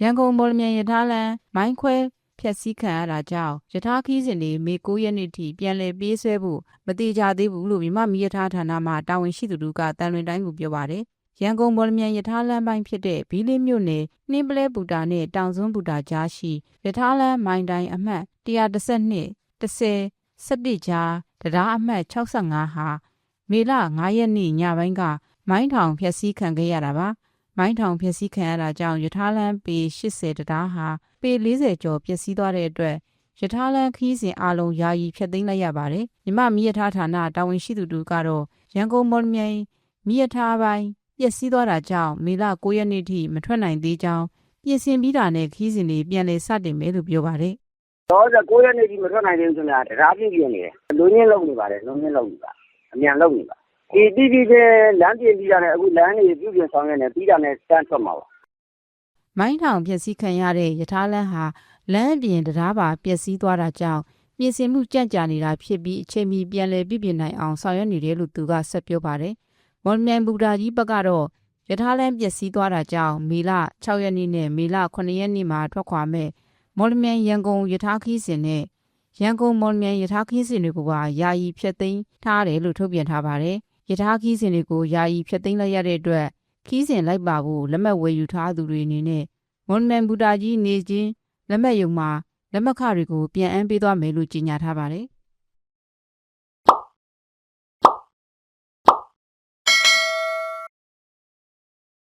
ရန်ကုန်မော်လမြိုင်ရထားလမ်းမိုင်းခွဲဖျက်ဆီးခံရတာကြောင့်ရထားခီးစဉ်တွေမေ9ရက်နေ့ထိပြန်လည်ပြေးဆွဲဖို့မတိကြသေးဘူးလို့မြမမီရထားဌာနမှတာဝန်ရှိသူတို့ကတန်လွင်တိုင်းကိုပြောပါတယ်ရန်ကုန်မော်လမြိုင်ရထားလမ်းပိုင်းဖြစ်တဲ့ဘီလင်းမြို့နယ်နှင်းပလဲဘူတာနဲ့တောင်စွန်းဘူတာကြားရှိရထားလမ်းမိုင်းတိုင်းအမှတ်112 10 17ကြားတရားအမှတ်65ဟာမေလ9ရက်နေ့ညပိုင်းကမိုင်းထောင်ဖျက်ဆီးခံခဲ့ရတာပါ မိုင်းထောင်ဖျက်ဆီးခံရတာကြောင့်ရထားလမ်းပေ80တရားဟာပေ40ကျော်ပျက်စီးသွားတဲ့အတွက်ရထားလမ်းခီးစဉ်အလုံးယာယီဖျက်သိမ်းလိုက်ရပါတယ်မြမမီရထားဌာနတာဝန်ရှိသူတို့ကတော့ရန်ကုန်မော်လမြိုင်မီရထားပိုင်းပျက်စီးသွားတာကြောင့်မေလ9ရက်နေ့ထိမထွက်နိုင်သေးကြောင်းပြင်ဆင်ပြီးတာနဲ့ခီးစဉ်တွေပြန်လည်စတင်မယ်လို့ပြောပါတယ်တော့ဆို9ရက်နေ့ဒီမထွက်နိုင်သေးဘူးဆိုတာတရားပြည့်ပြည့်နေတယ်လူညင်းလုံးနေပါတယ်လူညင်းလုံးနေပါအမြန်လုံးနေပါ ဒီတိတိကျလမ်းပြင်ပြီးတာနဲ့အခုလမ်းတွေပြုပြင်ဆောင်ရွက်နေပြီးတာနဲ့တန်းထွက်မှာပါမိုင်းထောင်ပျက်စီးခံရတဲ့ရထားလမ်းဟာလမ်းအပြင်တရားပါပျက်စီးသွားတာကြောင့်ပြင်ဆင်မှုကြန့်ကြာနေတာဖြစ်ပြီးအချိန်မီပြန်လည်ပြပြင်နိုင်အောင်ဆောင်ရွက်နေတယ်လို့သူကဆက်ပြောပါတယ်။မော်လမြိုင်ဘူတာကြီးဘက်ကတော့ရထားလမ်းပျက်စီးသွားတာကြောင့်မေလ6ရက်နေ့နဲ့မေလ9ရက်နေ့မှာထွက်ခွာမဲ့မော်လမြိုင်ရန်ကုန်ရထားခီးစဉ်နဲ့ရန်ကုန်မော်လမြိုင်ရထားခီးစဉ်တွေကိုပါယာယီဖျက်သိမ်းထားတယ်လို့ထုတ်ပြန်ထားပါတယ်။ ရထားခီးစဉ်တွေကိုယာယီဖျက်သိမ်းလိုက်ရတဲ့အတွက်ခီးစဉ်လိုက်ပါဖို့လက်မှတ်ဝယ်ယူထားသူတွေအနေနဲ့မွန်မန်ဘူတာကြီးနေချင်းလက်မှတ်ယုံမှာလက်မှတ်ခတွေကိုပြန်အမ်းပေးသွားမယ်လို့ကြေညာထားပါတယ်။